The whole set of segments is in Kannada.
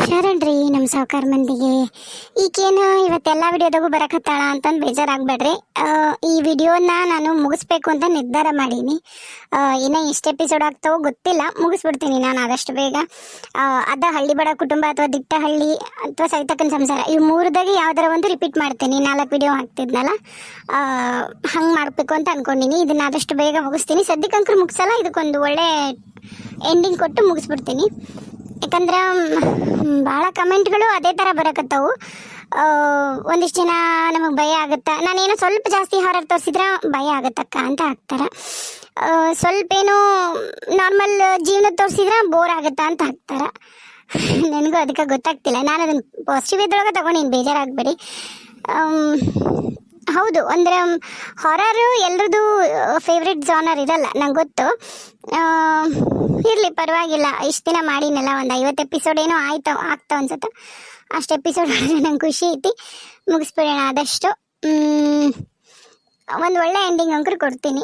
ಶರಣ್ರಿ ನಮ್ಮ ಸಾವುಕಾರ ಮಂದಿಗೆ. ಈಕೇನು ಇವತ್ತೆಲ್ಲ ವಿಡಿಯೋದಾಗೂ ಬರಕತ್ತಾಳ ಅಂತಂದು ಬೇಜಾರಾಗಬೇಡ್ರಿ. ಈ ವಿಡಿಯೋನ ನಾನು ಮುಗಿಸ್ಬೇಕು ಅಂತ ನಿರ್ಧಾರ ಮಾಡೀನಿ. ಇನ್ನ ಎಷ್ಟು ಎಪಿಸೋಡ್ ಆಗ್ತಾವೋ ಗೊತ್ತಿಲ್ಲ. ಮುಗಿಸ್ಬಿಡ್ತೀನಿ ನಾನು ಆದಷ್ಟು ಬೇಗ. ಅದ ಹಳ್ಳಿ ಬಡ ಕುಟುಂಬ ಅಥವಾ ದಿಟ್ಟ ಹಳ್ಳಿ ಅಥವಾ ಸೈತಕನ ಸಂಸಾರ ಈ ಮೂರದಾಗೆ ಯಾವ್ದಾರ ಒಂದು ರಿಪೀಟ್ ಮಾಡ್ತೀನಿ. ನಾಲ್ಕು ವಿಡಿಯೋ ಹಾಕ್ತಿದ್ನಲ್ಲ ಹಂಗೆ ಮಾಡಬೇಕು ಅಂತ ಅನ್ಕೊಂಡಿನಿ. ಇದನ್ನ ಆದಷ್ಟು ಬೇಗ ಮುಗಿಸ್ತೀನಿ. ಸದ್ಯಕ್ಕಂಕರು ಮುಗಿಸಲ್ಲ, ಇದಕ್ಕೊಂದು ಒಳ್ಳೆ ಎಂಡಿಂಗ್ ಕೊಟ್ಟು ಮುಗಿಸ್ಬಿಡ್ತೀನಿ. ಯಾಕಂದ್ರೆ ಭಾಳ ಕಮೆಂಟ್ಗಳು ಅದೇ ಥರ ಬರಕತ್ತವು. ಒಂದಿಷ್ಟು ಜನ ನಮಗೆ ಭಯ ಆಗುತ್ತಾ? ನಾನೇನೋ ಸ್ವಲ್ಪ ಜಾಸ್ತಿ ಹಾರರ್ ತೋರಿಸಿದ್ರೆ ಭಯ ಆಗತ್ತಕ್ಕ ಅಂತ ಹಾಕ್ತಾರೆ. ಸ್ವಲ್ಪ ಏನೋ ನಾರ್ಮಲ್ ಜೀವನ ತೋರಿಸಿದ್ರೆ ಬೋರ್ ಆಗುತ್ತಾ ಅಂತ ಹಾಕ್ತಾರೆ. ನನಗೂ ಅದಕ್ಕೆ ಗೊತ್ತಾಗ್ತಿಲ್ಲ. ನಾನು ಅದನ್ನು ಪಾಸಿಟಿವ್ ಇದ್ರೊಳಗೆ ತಗೊಂಡಿನಿ. ಬೇಜಾರಾಗಬೇಡಿ. ಹೌದು, ಅಂದರೆ ಹಾರರು ಎಲ್ರದ್ದು ಫೇವ್ರೆಟ್ ಜಾನರ್ ಇರಲ್ಲ, ನಂಗೆ ಗೊತ್ತು. ಇರಲಿ, ಪರವಾಗಿಲ್ಲ, ಇಷ್ಟು ದಿನ ಮಾಡಿನಲ್ಲ, ಒಂದು ಐವತ್ತು ಎಪಿಸೋಡ್ ಏನೋ ಆಯ್ತು ಆಗ್ತಾವ ಅನ್ಸುತ್ತೆ. ಅಷ್ಟು ಎಪಿಸೋಡ್ ನಂಗೆ ಖುಷಿ ಐತಿ, ಮುಗಿಸ್ಬಿಡೋಣ ಆದಷ್ಟು. ಒಂದು ಒಳ್ಳೆ ಎಂಡಿಂಗ್ ಅಂಕರು ಕೊಡ್ತೀನಿ.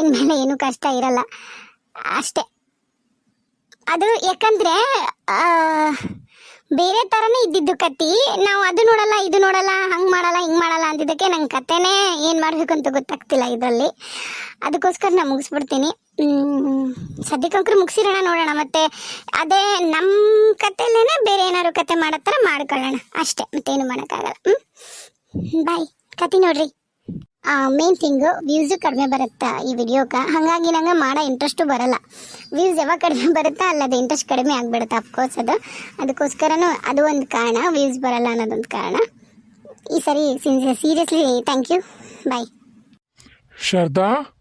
ಇನ್ಮೇಲೆ ಏನು ಕಷ್ಟ ಇರಲ್ಲ, ಅಷ್ಟೇ. ಅದು ಯಾಕಂದ್ರೆ ಬೇರೆ ಥರನೇ ಇದ್ದಿದ್ದು ಕತ್ತಿ. ನಾವು ಅದು ನೋಡಲ್ಲ, ಇದು ನೋಡಲ್ಲ, ಹಂಗೆ ಮಾಡಲ್ಲ, ಹಿಂಗೆ ಮಾಡಲ್ಲ ಅಂತಿದ್ದಕ್ಕೆ ನಂಗೆ ಕತೆನೇ ಏನು ಮಾಡಬೇಕು ಅಂತ ಗೊತ್ತಾಗ್ತಿಲ್ಲ ಇದರಲ್ಲಿ. ಅದಕ್ಕೋಸ್ಕರ ನಾನು ಮುಗಿಸ್ಬಿಡ್ತೀನಿ. ಸದ್ಯಕ್ಕಂಕರು ಮುಗಿಸಿರೋಣ ನೋಡೋಣ, ಮತ್ತೆ ಅದೇ ನಮ್ಮ ಕತೆಲೇನೆ ಬೇರೆ ಏನಾದ್ರು ಕತೆ ಮಾಡೋ ಥರ ಮಾಡ್ಕೊಳ್ಳೋಣ. ಅಷ್ಟೇ, ಮತ್ತೇನು ಮಾಡೋಕ್ಕಾಗಲ್ಲ. ಹ್ಞೂ ಬಾಯ್. ಕತೆ ನೋಡ್ರಿ. ಮೇನ್ ಥಿಂಗು ವ್ಯೂಸು ಕಡಿಮೆ ಬರುತ್ತೆ ಈ ವಿಡಿಯೋಕ್ಕೆ ಹಾಗಾಗಿ ನಂಗೆ ಮಾಡೋ ಇಂಟ್ರೆಸ್ಟು ಬರಲ್ಲ. ವ್ಯೂಸ್ ಯಾವಾಗ ಕಡಿಮೆ ಬರುತ್ತಾ ಅಲ್ಲದು ಇಂಟ್ರೆಸ್ಟ್ ಕಡಿಮೆ ಆಗಿಬಿಡುತ್ತೆ? ಅಫ್ಕೋರ್ಸ್ ಅದು. ಅದಕ್ಕೋಸ್ಕರನೂ ಅದು ಒಂದು ಕಾರಣ ವ್ಯೂಸ್ ಬರಲ್ಲ ಅನ್ನೋದೊಂದು ಕಾರಣ. ಈ ಸರಿ seriously thank you bye Sharada?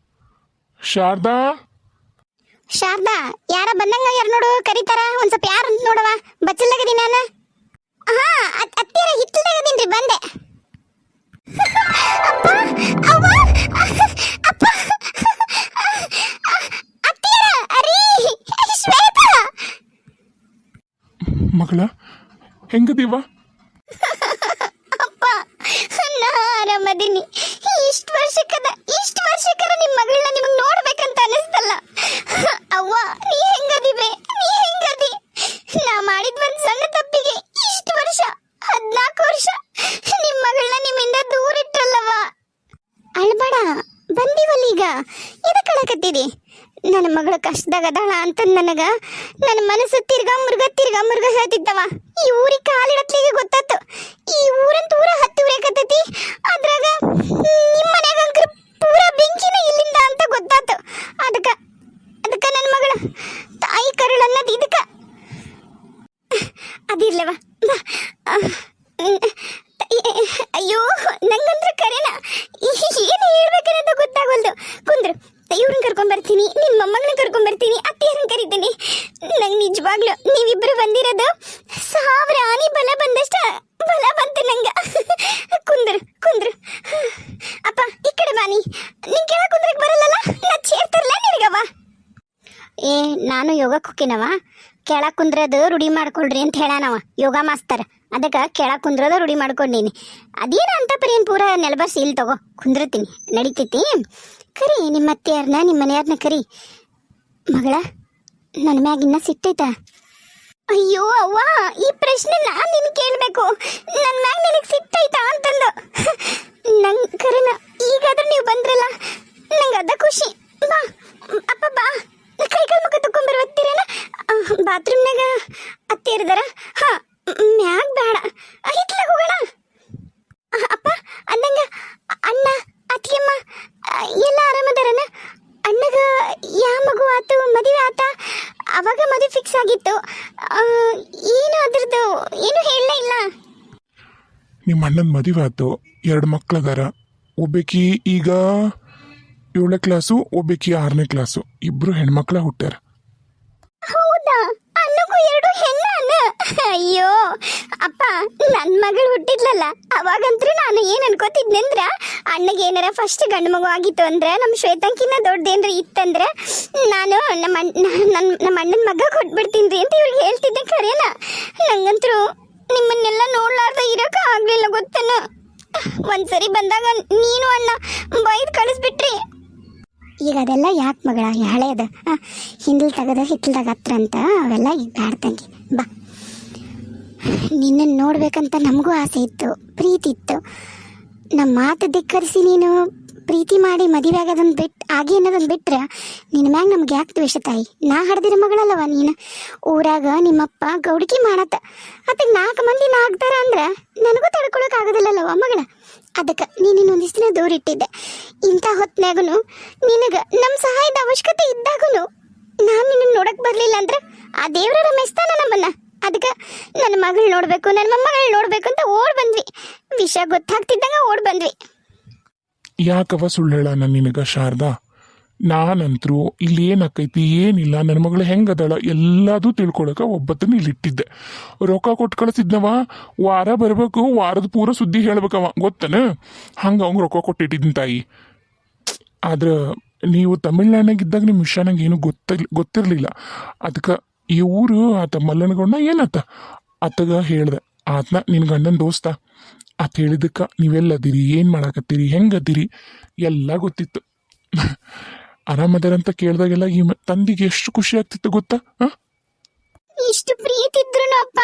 Sharada? Sharada ಯಾರ ಬಂದಂಗ ಯಾರು ನೋಡು ಕರೀತಾರ? ಒಂದ್ ಸ್ವಲ್ಪ ಯಾರು ನೋಡವ ಬಚ್ಚಲ್ದಾಗದಿ ನಾನು. ಹಾ ಅತ್- ಅತ್ತಿಯರ ಹಿತ್ತಲ್ದಾಗದೀನ್ರಿ ಬಂದೆ. ಮಗಳ, ಹೆಂಗದೀವ? ಅಪ್ಪ ನಾ ಆರಾಮದೀನಿ ಇಷ್ಟ ವರ್ಷಕ್ಕದ, ಇಷ್ಟು ವರ್ಷಕ್ಕರ ನಿಮ್ಮ ಮಗಳನ್ನ ನಿಮಗೆ ನೋಡ್ಬೇಕಂತ ಅನಿಸ್ತಲ್ಲ. ಅವ್ವ, ನೀ ಹೆಂಗದಿವೆ? ನೀ ಹೆಂಗದಿ? ನಾ ಮಾಡಿದ್ ಒಂದ್ ಸಣ್ಣ ತಪ್ಪಿಗೆ ಇಷ್ಟು ವರ್ಷ ಹದ್ನಾಲ್ಕು ವರ್ಷ ನಿಮ್ಮ ಮಗಳನ್ನ ನಿಮ್ಮಿಂದ ದೂರ ಇಟ್ಟಲ್ಲವ್ವ ಅಳ್ಬೇಡ ಬಂದಿವಲ್ಲ ಈಗ ಎದಕ್ಕೆ ಅಳಕತ್ತೀರಿ ನನ್ನ ಮಗಳ ಕಷ್ಟದಾಗ ಅದಾಳ ಅಂತ ನನಗ ನನ್ನ ಮನಸ್ಸು ತಿರ್ಗಾ ಮುರ್ಗ ತಿರ್ಗಾ ಮುರ್ಗ ಹೇಳ್ತಿದ್ದವ. ಈ ಊರಿಗೆ ಕಾಲಿಡತ್ಲಿಗೆ ಗೊತ್ತಾತು ಈ ಊರಂತ ಊರ ಹತ್ತಿ ಉರೇಕತ್ತೈತಿ ಅದ್ರಾಗ ನಿಮ್ಮ ಮನ್ಯಾಗ ಪೂರ ಬೆಂಕಿನ ಇಲ್ಲಿಂದ ಅಂತ ಗೊತ್ತಾತು ಅದಕ್ಕ ಅದಕ್ಕ ನನ್ನ ಮಗಳ ತಾಯಿ ಕರುಳು ಅನ್ನೋದು ಇದಕ್ಕ ಅದಿರ್ಲವ ಬಾ. ಆ, ಮ್, ಏ- ಅಯ್ಯೋ ನಂಗಂದ್ರ ಕರೆನ ಏನು ಹೇಳ್ಬೇಕನ್ನೋದು ಗೊತ್ತಾಗಲ್ದು ಕುಂದ್ರು ಇವ್ರನ್ನ ಕರ್ಕೊಂಡ್ ಬರ್ತೀನಿ ನಿಮ್ಮ ಮೊಮ್ಮಗಳನ್ನ ಕರ್ಕೊಂಡ್ ಬರ್ತೀನಿ ಅತ್ತಿಯರನ್ನ ಕರಿತೀನಿ ನಂಗೆ ನಿಜವಾಗ್ಲು ನೀವಿಬ್ರು ಬಂದಿರೋದು ಸಾವಿರ ಆನಿ ಬಲ ಬಂದಷ್ಟ, ಬಲ ಬಂತು ನಂಗ. ಕುಂದ್ರು ಕುಂದ್ರು. ಅಪ್ಪ, ಈ ಕಡೆ ಬಾನಿ ನಿನ್ ಕೆಳ ಕುಂದ್ರಕ್ ಬರಲ್ಲಲ್ಲ? ನಾ ಚೇರ್ತರ್ಲ ನಿನಗವ ಏ, ನಾನು ಯೋಗ ಕುಕ್ಕಿನವ. ಕೆಳ ಕುಂದ್ರದ ರೂಢಿ ಮಾಡ್ಕೊಳ್ರಿ ಅಂತ ಹೇಳಾನವ. ಯೋಗ ಮಾಸ್ತರ್. ಅದಕ್ಕೆ ಕೆಳ ಕುಂದ್ರದ ರೂಢಿ ಮಾಡ್ಕೊಂಡೀನಿ. ಅದೇನ ಅಂತ ಪರಿ ಏನು ಪೂರ ನೆಲಬರ್ಸಿ ಇಲ್ಲಿ ತಗೋ. ಕುಂದ್ರತೀನಿ. ನಡಿತೈತಿ. ಕರಿ ನಿಮ್ಮ ಅತ್ತೆಯಾರನ್ನ ನಿಮ್ಮ ಮನೆಯಾರನ್ನ ಕರಿ. ಮಗಳ ನನ್ನ ಮ್ಯಾಗ ಇನ್ನ ಸಿಟ್ಟೈತ. ಅಯ್ಯೋ, ಅವ್ವ, ಈ ಪ್ರಶ್ನೆ ನಾನು ನಿನ್ ಕೇಳಬೇಕು. ನನ್ ಮ್ಯಾಗ ನಿನಗೆ ಸಿಟ್ಟೈತಾ ಅಂತಂದು. ನಂಗೆ ಕರೆನ, ಈಗಾದ್ರೂ ನೀವು ಬಂದ್ರಲ್ಲ ನಂಗೆ ಅದ ಖುಷಿ ಬಾ ಅಪ್ಪ ಬಾ ಕೈ ಕಾಲು ಮುಖ ತಕೊಂಡ್ ಬರ್ತೀರೇನ ಬಾತ್ರೂಮ್ನಾಗ ಅತ್ತಿಯರಿದಾರ ಹಾ ಮ್ಯಾಗ ಬೇಡ ಹಿತ್ಲಾಗ ಹೋಗೋಣ ಅಹ್, ಅಪ್ಪ ಅಂದಂಗ ಅಣ್ಣ ಅತ್ತಿಯಮ್ಮ ಅಹ್, ಎಲ್ಲ ಆರಾಮದಾರನ ಅಣ್ಣಗ ಯಾ ಮಗು ಆತು ಮದುವೆ ಆತ ಅವಾಗ ಮದುವೆ ಫಿಕ್ಸ್ ಆಗಿತ್ತು. ಏನು ಅದ್ರದ್ದು? ಏನು ಹೇಳಲೇ ಇಲ್ಲ. ನಿಮ್ಮ ಅಣ್ಣನ ಮದುವೆ ಆತು ಎರಡು ಮಕ್ಕಳದಾರ ಒಬ್ಬಕಿ ಈಗ ಏಳನೇ ಕ್ಲಾಸು ಒಬ್ಬಕಿ ಆರನೇ ಕ್ಲಾಸು ಇಬ್ರು ಹೆಣ್ಮಕ್ಳ ಹುಟ್ಟ್ಯಾರ. ಹೌದಾ? ಅನ್ನಗೂ ಎರಡು ಹೆಣ್ಣಾನ ಅಯ್ಯೋ! ಅಪ್ಪ ನನ್ನ ಮಗಳು ಹುಟ್ಟಿದ್ಲಲ್ಲ, ಅವಾಗಂತೂ ನಾನು ಏನು ಅನ್ಕೋತಿದ್ನಂದ್ರ ಅಣ್ಣಗೆ ಏನಾರ ಫಸ್ಟ್ ಗಂಡು ಮಗು ಆಗಿತ್ತು ಅಂದ್ರೆ ನಮ್ಮ ಶ್ವೇತಂಕಿನ ದೊಡ್ಡದೇನ್ರ ಇತ್ತಂದ್ರೆ ನಾನು ನಮ್ಮ ನನ್ನ ನಮ್ಮ ಅಣ್ಣನ ಮಗ ಕೊಟ್ಬಿಡ್ತೀನಿ ಅಂತ ಇವ್ರಿಗೆ ಹೇಳ್ತಿದ್ದೆ ಖರೇನ ನಂಗಂತರೂ ನಿಮ್ಮನ್ನೆಲ್ಲ ನೋಡ್ಲಾರ್ದ ಇರೋಕೆ ಆಗ್ಲಿಲ್ಲ ಗೊತ್ತೇನ. ಒಂದ್ಸರಿ ಬಂದಾಗ ನೀನು ಅಣ್ಣ, ಬೈದ್ ಕಳಿಸ್ಬಿಟ್ರಿ. ಈಗ ಅದೆಲ್ಲ ಯಾಕೆ ಮಗಳ ಹಳೆಯದ ಹಿಂದಲ್ ತಗದ, ಹಿತ್ತಲ್ದಾಗ ಹತ್ರ ಅಂತ ಅವೆಲ್ಲ ಈಗ ಬ್ಯಾಡ ಬಾ. ನಿನ್ನನ್ನು ನೋಡಬೇಕಂತ ನಮಗೂ ಆಸೆ ಇತ್ತು, ಪ್ರೀತಿ ಇತ್ತು. ನಮ್ಮ ಮಾತು ಧಿಕ್ಕರಿಸಿ ನೀನು ಪ್ರೀತಿ ಮಾಡಿ ಮದುವೆ ಆಗೋದನ್ನು ಬಿಟ್ಟು ಆಗಿ ಅನ್ನೋದನ್ನು ಬಿಟ್ಟರೆ ನಿನ್ನ ಮ್ಯಾಗ ನಮ್ಗೆ ಯಾಕೆ ದ್ವೇಷ ತಾಯಿ? ನಾ ಹಡ್ದಿರ ಮಗಳಲ್ಲವ ನೀನು? ಊರಾಗ ನಿಮ್ಮಪ್ಪ ಗೌಡಿಕೆ ಮಾಡತ್ತ. ಅದಕ್ಕೆ ನಾಲ್ಕು ಮಂದಿ ನಾಗ್ತಾರ ಅಂದ್ರೆ ನನಗೂ ತಡ್ಕೊಳಕ್ ಆಗೋದಿಲ್ಲಲ್ಲವ ಮಗಳ? ಅದಕ್ಕೆ ನೀನು ಇನ್ನೊಂದಿಷ್ಟು ದಿನ ದೂರ ಇಟ್ಟಿದ್ದೆ. ಇಂಥ ಹೊತ್ತಿನಾಗೂ ನಿನಗೆ ನಮ್ಮ ಸಹಾಯದ ಅವಶ್ಯಕತೆ ಇದ್ದಾಗೂ ನಾನು ನಿನ್ನ ನೋಡಕ್ಕೆ ಬರಲಿಲ್ಲ ಅಂದ್ರೆ ಆ ದೇವರ ಮೆಸ್ತಾನ ನಮ್ಮನ್ನ? ಅದಕ್ಕೆ ನನ್ನ ಮಗಳು ನೋಡ್ಬೇಕು, ನನ್ನ ಮೊಮ್ಮಗಳು ನೋಡಬೇಕು ಅಂತ ಓಡ್ ಬಂದ್ವಿ. ವಿಷಯ ಗೊತ್ತಾಗ್ತಿದ್ದಂಗ ಓಡ್ ಬಂದ್ವಿ. ಯಾಕವ ಸುಳ್ಳು ಹೇಳಣ ನಾನು ನಿನಗ, ಶಾರದಾ? ನಾನಂತ್ರು ಇಲ್ಲಿ ಏನಾಕೈತಿ ಏನಿಲ್ಲ ನನ್ನ ಮಗಳು ಹೆಂಗದಳ ಎಲ್ಲದು ತಿಳ್ಕೊಳಕ ಒಬ್ಬತ್ತನ್ನ ಇಲ್ಲಿ ಇಟ್ಟಿದ್ದೆ ರೊಕ್ಕ ಕೊಟ್ಟು ಕಳಿಸಿದ್ನವ ವಾರ ಬರ್ಬೇಕು, ವಾರದ ಪೂರ ಸುದ್ದಿ ಹೇಳ್ಬೇಕವ ಗೊತ್ತನ? ಹಂಗೆ ಅವ್ನು ರೊಕ್ಕ ಕೊಟ್ಟಿಟ್ಟಿದ್ದೀನಿ ತಾಯಿ. ಆದ್ರೆ, ನೀವು ತಮಿಳ್ನಾಡಿನಾಗಿದ್ದಾಗ ನಿಮ್ಮ ವಿಷಯ ನಂಗೆ ಏನು ಗೊತ್ತಿಲ್ಲ ಗೊತ್ತಿರಲಿಲ್ಲ. ಅದಕ್ಕೆ ಈ ಊರು ಆತ ಮಲ್ಲನಗೌಡ ಏನತ್ತ? ಆತಗ ಹೇಳ್ದೆ, ಆತನ ನಿನ್ನ ಗಂಡನ ದೋಸ್ತ ಆತ ಹೇಳಿದಕ್ಕ ನೀವೆಲ್ಲದಿರಿ ಏನು ಮಾಡಾಕತ್ತೀರಿ, ಹೆಂಗದಿರಿ, ಎಲ್ಲ ಗೊತ್ತಿತ್ತು. ಆರಾಮದಾರಂತ ಕೇಳಿದಾಗೆಲ್ಲ ಈ ತಂದಿಗೆ ಎಷ್ಟು ಖುಷಿ ಆಗ್ತಿತ್ತು ಗೊತ್ತಾ? ಇಷ್ಟು ಪ್ರೀತಿ ಇದ್ರು ಅಪ್ಪ,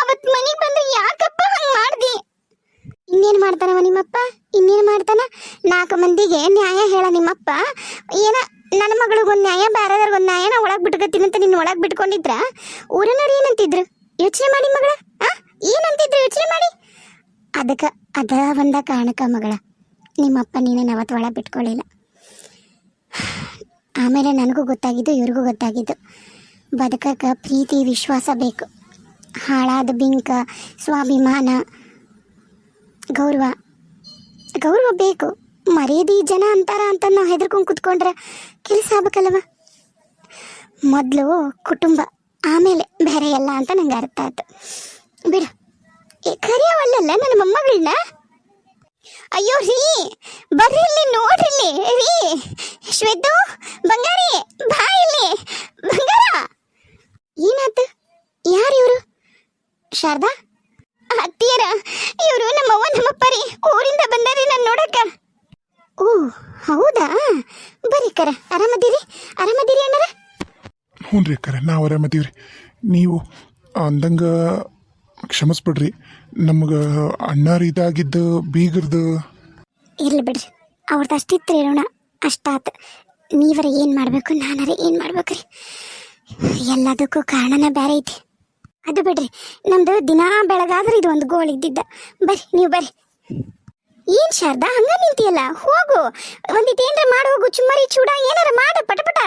ಅವತ್ ಮನೆಗೆ ಬಂದ್ರೆ ಯಾಕಪ್ಪ ಹಂಗ್ ಮಾಡ್ದಿ? ಇನ್ನೇನ್ ಮಾಡ್ತಾನವ ನಿಮ್ಮಪ್ಪ? ಇನ್ನೇನ್ ಮಾಡ್ತಾನ? ನಾಲ್ಕು ಮಂದಿಗೆ ನ್ಯಾಯ ಹೇಳ ನಿಮ್ಮಪ್ಪ. ಏನ ನನ್ನ ಮಗಳಿಗೊಂದು ನ್ಯಾಯ ಬೇರೆದವ್ರಿಗೊಂದು ನಾ ಒಳಗೆ ಬಿಟ್ಕತ್ತೀನಿ ಅಂತ ನೀನು ಒಳಗೆ ಬಿಟ್ಕೊಂಡಿದ್ರ? ಊರಿನವ್ರು ಏನಂತಿದ್ರು? ಯೋಚನೆ ಮಾಡಿ ಮಗಳ, ಆ? ಏನಂತಿದ್ರು? ಯೋಚನೆ ಮಾಡಿ? ಅದಕ್ಕೆ, ಅದ ಒಂದ ಕಾರಣಕ್ಕ ಮಗಳ. ನಿಮ್ಮಪ್ಪ ನೀನೇನು ಅವತ್ತು ಒಳಗೆ ಬಿಟ್ಕೊಳ್ಳಿಲ್ಲ ಆಮೇಲೆ ನನಗೂ ಗೊತ್ತಾಗಿದ್ದು, ಇವ್ರಿಗೂ ಗೊತ್ತಾಗಿದ್ದು. ಬದುಕಕ್ಕೆ ಪ್ರೀತಿ, ವಿಶ್ವಾಸ ಬೇಕು. ಹಾಳಾದ ಬಿಂಕ, ಸ್ವಾಭಿಮಾನ, ಗೌರವ. ಗೌರವ ಬೇಕು. ಮರ್ಯಾದಿ ಜನ ಅಂತಾರ ಅಂತ ನಾವು ಹೆದರ್ಕೊಂಡು ಕುತ್ಕೊಂಡ್ರೆ ಕೆಲಸ ಆಗ್ಬೇಕಲ್ವ ಮೊದಲು ಕುಟುಂಬ, ಆಮೇಲೆ ಬೇರೆ ಎಲ್ಲ ಅಂತ ನಂಗೆ ಅರ್ಥ ಆಯ್ತು. ಬಿಡು. ಕರಿಯವಲ್ಲಲ್ಲ ನನ್ನ ಮೊಮ್ಮಗಳನ್ನ ಅಯ್ಯೋ, ರೀ, ಬರ್ರಿ ಇಲ್ಲಿ, ನೋಡ್ರಿ ಇಲ್ಲಿ, ರೀ. ಶ್ವೇತು, ಬಂಗಾರಿ, ಬಾ ಇಲ್ಲಿ. ಬಂಗಾರ. ಏನಾತ? ಯಾರು ಇವರು? ಶಾರದಾ? ಅತ್ತಿಯರ? ಇವರು ನಮ್ಮವ್ವ ನಮ್ಮಪ್ಪ ರೀ ಊರಿಂದ ಬಂದಾರಿ ನಾನು ನೋಡಕ್ಕ. ಓ ಹೌದಾ? ಬರಿ ಕರ ಆರಾಮದಿರಿ? ಆರಾಮದಿರಿ ಅಣ್ಣರ? ಹ್ಞೂ ರೀ ಅಕ್ಕಾರ ನಾವು ನೀವು ಅಂದಂಗ ಕ್ಷಮಿಸ್ಬಿಡ್ರಿ. ನಮಗೆ ಅಣ್ಣಾರ ಇದಾಗಿದ್ದು ಬೀಗರ್ದು ಇರ್ಲಿ ಬಿಡ್ರಿ ಅವ್ರದ್ದು ಅಷ್ಟಿತ್ತು ಋಣ ಅಷ್ಟಾತ್ ನೀವರ ಏನು ಮಾಡಬೇಕು ನಾನರ ಏನು ಮಾಡ್ಬೇಕ್ರಿ? ಎಲ್ಲದಕ್ಕೂ ಕಾರಣನ ಬೇರೆ ಐತಿ. ಅದು ಬಿಡ್ರಿ ನಮ್ದು ದಿನಾ ಬೆಳಗಾದ್ರೆ ಇದು ಒಂದು ಗೋಳು ಇದ್ದಿದ್ದ ಬರ್ರಿ ನೀವು ಬರ್ರಿ. ಏನ್ ಶಾರದಾ ಹಂಗ ನಿಂತಿಯಲ್ಲ? ಹೋಗು. ಒಂದಿತ್ ಏನ್ರ ಮಾಡಿ ಹೋಗು. ಚುಮ್ಮರಿ ಚೂಡ ಏನಾರ ಮಾಡ ಪಟಪಟ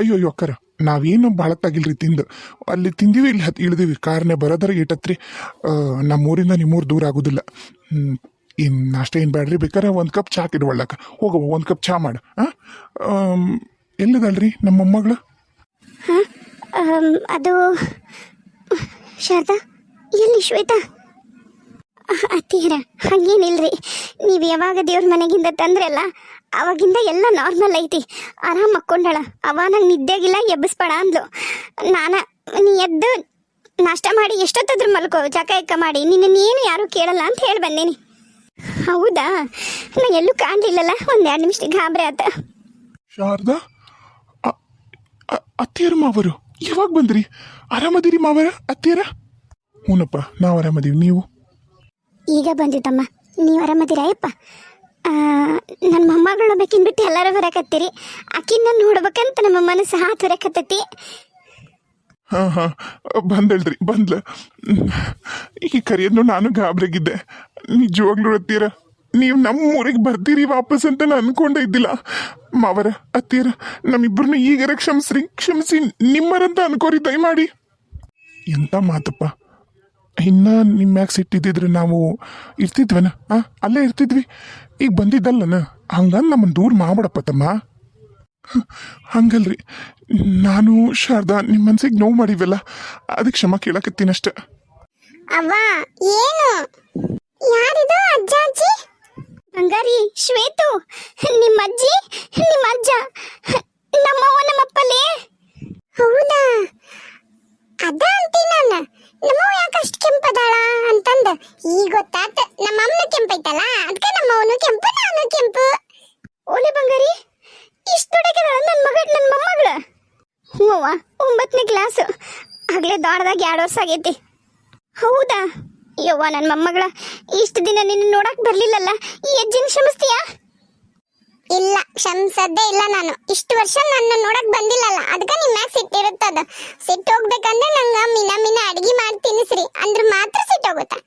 ಅಯ್ಯೋ ಅಯ್ಯೋ ಅಕ್ಕರ ನಾವೇನು ಭಾಳ ತಾಗಿಲ್ರಿ ತಿಂದು. ಅಲ್ಲಿ ತಿಂದಿವಿ ಇಲ್ಲಿ ಹತ್ ಇಳ್ದೀವಿ. ಕಾರ್ನೆ ಬರೋದರ ಏಟತ್ರಿ. ನಮ್ಮ ಊರಿಂದ ನಿಮ್ಮೂರು ದೂರ ಆಗೋದಿಲ್ಲ. ಇನ್ ನಾಷ್ಟ ಏನು ಬೇಡ್ರಿ ಬೇಕಾರೆ ಒಂದು ಕಪ್ ಚಾ ಇಡ್ವಳ್ಳಕ ಹೋಗವ ಒಂದು ಕಪ್ ಚಾ ಮಾಡು. ಹಾಂ ಎಲ್ಲಿದಳ್ರಿ ನಮ್ಮ ಮೊಮ್ಮಗಳು? ಅದು ಶಾರದಾ ಎಲ್ಲಿ ಶ್ವೇತಾ? ಅತ್ತೀರ ಹಂಗೇನಿಲ್ರಿ ನೀವು ಯಾವಾಗ ದೇವ್ರ ಮನೆಗಿಂದ ತಂದ್ರಲ್ಲ, ಅವಾಗಿಂದ ಎಲ್ಲ ನಾರ್ಮಲ್ ಐತಿ. ಆರಾಮ್ ಮಕ್ಕೊಂಡಳ. ಅವ ನಂಗೆ ನಿದ್ದೆಗಿಲ್ಲ, ಎಬ್ಬಿಸ್ಬೇಡ ಅಂದ್ಲು. ನಾನ, ನೀ ಎದ್ದು ನಾಷ್ಟ ಮಾಡಿ ಎಷ್ಟೊತ್ತಾದ್ರೂ ಮಲ್ಕೋ ಚಕಾಯಕ ಮಾಡಿ. ನಿನ್ನ ಏನು ಯಾರು ಕೇಳಲ್ಲ ಅಂತ ಹೇಳಿ ಬಂದೀನಿ. ಹೌದಾ? ನಾ ಎಲ್ಲೂ ಕಾಣಲಿಲ್ಲಲ್ಲ? ಒಂದು ಎರಡು ನಿಮಿಷ ಗಾಬರಿ ಆತ. ಶಾರದಾ? ಅತ್ತಿಯರ ಮಾವರು ಯಾವಾಗ ಬಂದ್ರಿ? ಆರಾಮದಿರಿ ಮಾವರ, ಅತ್ತಿಯರ? ಹ್ಞೂನಪ್ಪ ನಾವು ಆರಾಮದೀವಿ. ನೀವು? ಈಗ ಬಂದಿದ್ದಮ್ಮ. ನೀವು ಆರಾಮದಿರ ಅಯ್ಯಪ್ಪ ನನ್ನ ಮೊಮ್ಮಗಳನ್ನ ಬೇಕಿನ್ ಬಿಟ್ಟು ಎಲ್ಲರೂ ಬರಕತ್ತೀರಿ ಆಕಿನ ನೋಡ್ಬೇಕಂತ ನಮ್ಮ ಮನಸ್ಸು ಹಾತ್ ಬರಕತ್ತೈತಿ ಹಾಂ ಹಾಂ, ಬಂದಳ್ರಿ, ಬಂದ್ಲ. ಈ ಕರೆಯೋದು ನಾನು ಗಾಬರಿಗಿದ್ದೆ ನಿಜವಾಗ್ಲೂ ಅತ್ತೀರ, ನೀವು ನಮ್ಮ ಊರಿಗೆ ಬರ್ತೀರಿ ವಾಪಸ್ ಅಂತ ನಾನು ಅನ್ಕೊಂಡೇ ಇದ್ದಿಲ್ಲ. ಮಾವರ, ಅತ್ತೀರ ನಮ್ಮಿಬ್ಬರನ್ನ ಈಗರ ಕ್ಷಮಿಸ್ರಿ ಕ್ಷಮಿಸಿ ನಿಮ್ಮರಂತ ಅನ್ಕೋರಿ, ದಯಮಾಡಿ. ಎಂತ ಮಾತಪ್ಪ? ಇನ್ನ ನಿಮ್ಮ ಮ್ಯಾಗ ಸಿಟ್ಟಿದ್ದಿದ್ರೆ ನಾವು ಇರ್ತಿದ್ವನ? ಹಾ ಅಲ್ಲೇ ಇರ್ತಿದ್ವಿ. ಈಗ ಬಂದಿದ್ದಲ್ಲನ? ಹಂಗಂದ್ ನಮ್ಮನ್ನು ದೂರ ಮಾಡ್ಬಿಡಪ್ಪ ತಮ್ಮ. ಹಂಗಲ್ರಿ. ನಾನು, ಶಾರದಾ ನಿಮ್ಮ ಮನ್ಸಿಗೆ ನೋವು ಮಾಡಿವಲ್ಲ. ಅದಕ್ಕೆ ಕ್ಷಮ ಕೇಳಕತ್ತೀನಷ್ಟೆ ಅವ್ವ, ಏನು? ಅಜ್ಜ ಅಜ್ಜಿ? ಬಂಗಾರಿ ಶ್ವೇತು ನಿಮ್ಮ ಅಜ್ಜಿ ನಿಮ್ಮ ಅಜ್ಜ. ಮದುವೆಯಾಗಿ ಎರಡು ವರ್ಷ ಹೌದಾ? ಯವ್ವ ನನ್ನ ಮೊಮ್ಮಗಳ, ಇಷ್ಟು ದಿನ ನಿನ್ನ ನೋಡಕ್ ಬರ್ಲಿಲ್ಲಲ್ಲ? ಈ ಅಜ್ಜಿನ ಕ್ಷಮಿಸ್ತೀಯಾ? ಇಲ್ಲ, ಕ್ಷಮಿಸದ್ದೇ ಇಲ್ಲ ನಾನು. ಇಷ್ಟು ವರ್ಷ ನನ್ನ ನೋಡಕ್ ಬಂದಿಲ್ಲಲ್ಲ ಅದಕ್ಕೆ ನಿಮ್ಮ ಸಿಟ್ಟಿರುತ್ತದ ಸಿಟ್ಟು ಹೋಗ್ಬೇಕಂದ್ರೆ ನಂಗೆ ಮಿನ ಮಿನ ಅಡಿಗೆ ಮಾಡಿ ತಿನ್ನಿಸ್ರಿ. ಅಂದ್ರೆ ಮಾತ್ರ ಸಿಟ್ಟು ಹೋಗುತ್ತಾ?